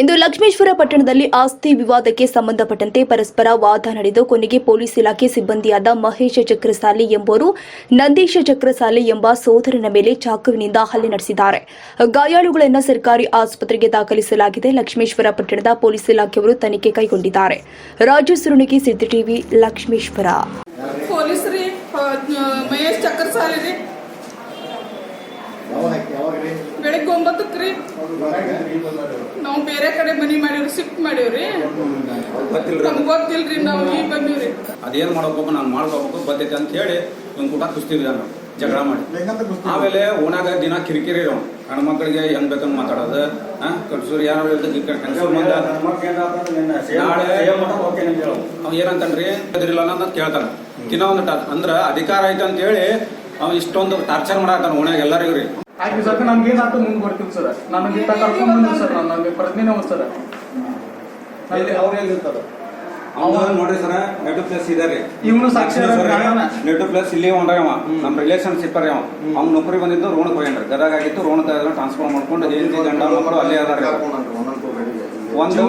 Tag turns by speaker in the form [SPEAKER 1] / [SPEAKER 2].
[SPEAKER 1] ಇಂದು ಲಕ್ಷ್ಮೇಶ್ವರ ಪಟ್ಟಣದಲ್ಲಿ ಆಸ್ತಿ ವಿವಾದಕ್ಕೆ ಸಂಬಂಧಪಟ್ಟಂತೆ ಪರಸ್ಪರ ವಾದ ನಡೆದು ಕೊನೆಗೆ ಪೊಲೀಸ್ ಇಲಾಖೆ ಸಿಬ್ಬಂದಿಯಾದ ಮಹೇಶ ಚಕ್ರಸಾಲಿ ಎಂಬುವರು ನಂದೀಶ ಚಕ್ರಸಾಲಿ ಎಂಬ ಸೋದರನ ಮೇಲೆ ಚಾಕುವಿನಿಂದ ಹಲ್ಲೆ ನಡೆಸಿದ್ದಾರೆ. ಗಾಯಾಳುಗಳನ್ನು ಸರ್ಕಾರಿ ಆಸ್ಪತ್ರೆಗೆ ದಾಖಲಿಸಲಾಗಿದೆ. ಲಕ್ಷ್ಮೇಶ್ವರ ಪಟ್ಟಣದ ಪೊಲೀಸ್ ಇಲಾಖೆಯವರು ತನಿಖೆ ಕೈಗೊಂಡಿದ್ದಾರೆ. ರಾಜು ಸುರುಣಿಗೆ ಸಿದ್ದಿ ಟಿವಿ ಲಕ್ಷ್ಮೇಶ್ವರ
[SPEAKER 2] ಪೊಲೀಸ್ ರೀ ಮಹೇಶ್ ಚಕ್ಕರ್ ಸಾಲಿ ರೀ
[SPEAKER 3] ಯಾವಾಗ ಯಾವಾಗ ರೀ
[SPEAKER 2] ಬೆಳಿಗ್ಗೆ ಒಂಬತ್ತಕ್ಕೆ ರೀ ನಾವು ಬೇರೆ ಕಡೆ ಮನಿ ಮಾಡಿವ್ರಿ ಶಿಫ್ಟ್ ಮಾಡೀವ್ರಿ.
[SPEAKER 4] ಗೊತ್ತಿಲ್ರಿ.
[SPEAKER 2] ನಮ್ಗೆ ಗೊತ್ತಿಲ್ರಿ ನಾವು ಈಗ ಬಂದೀವ್ರಿ.
[SPEAKER 4] ಅದೇನ್ ಮಾಡ್ಬೇಕು ನಾನು ಮಾಡ್ಕೋಬೇಕು ಬರ್ತೈತೆ ಅಂತ ಹೇಳಿ ಒಂದ್ ಕೂಟ ಕುಸ್ತೀವಿ ನಾನು ಜಗಳ ಮಾಡಿ. ಆಮೇಲೆ ಓನಾಗ ದಿನ ಕಿರಿಕಿರಿ ಅವ್ನು. ಹೆಣ್ಣು ಮಕ್ಕಳಿಗೆ ಹೆಂಗ್ ಬೇಕಂತ ಮಾತಾಡೋದು ಕಟ್ಸೂರ್ ಯಾರು ಅವ ಏನಂತನ್ರಿ? ಅದ್ರಿಲ್ಲ ಅಂತ ಕೇಳ್ತಾನ. ದಿನ ಒಂದು ಅಂದ್ರ ಅಧಿಕಾರ ಐತೆ ಅಂತ ಹೇಳಿ ಅವ ಇಷ್ಟೊಂದು ಟಾರ್ಚರ್ ಮಾಡಾಕ ಓಣ್ಯಾಗ ಎಲ್ಲರಿಗೂ ರೀ.
[SPEAKER 5] ಆಯ್ತು ಸರ್ ನಮ್ಗೆ ಏನಾಯ್ತು ಮುಂದೆ ಬರ್ತೀವಿ ಸರ್. ನನಗೆ ಇತ್ತ ಕರ್ಕೊಂಡ್ ಬಂದಿವಿ ಸರ್ ನಾನು ನನಗೆ ಪ್ರಜ್ಞೆನೇ ಒಂದು ಸರ್.
[SPEAKER 3] ಅವ್ರು ಎಲ್ಲಿರ್ತಾರ
[SPEAKER 4] ಅವ್ನು ನೋಡ್ರಿ ಸರ ನೆಟ್ ಪ್ಲಸ್ ಇದಾರೆ
[SPEAKER 5] ಇವನು ಸಾಕ್ಷಿ.
[SPEAKER 4] ನೆಟ್ ಪ್ಲಸ್ ಇಲ್ಲಿ ಹೊಂಡ್ರಿ ಅವ. ನಮ್ಮ ರಿಲೇಶನ್ಶಿಪ್ ರೀ ಅವ. ಅವ್ನ ನೌಕರಿ ಬಂದಿದ್ದು ರೋಣ ಹೋಗ್ಯಾನ್ರಿ ಗದಗ ಆಗಿತ್ತು ಟ್ರಾನ್ಸ್ಫರ್ ಮಾಡ್ಕೊಂಡು ಹೆಂಡತಿ ಗಂಡ ಮಕ್ಕಳು ಅಲ್ಲೇ ಅದಾರ. ಒಂದು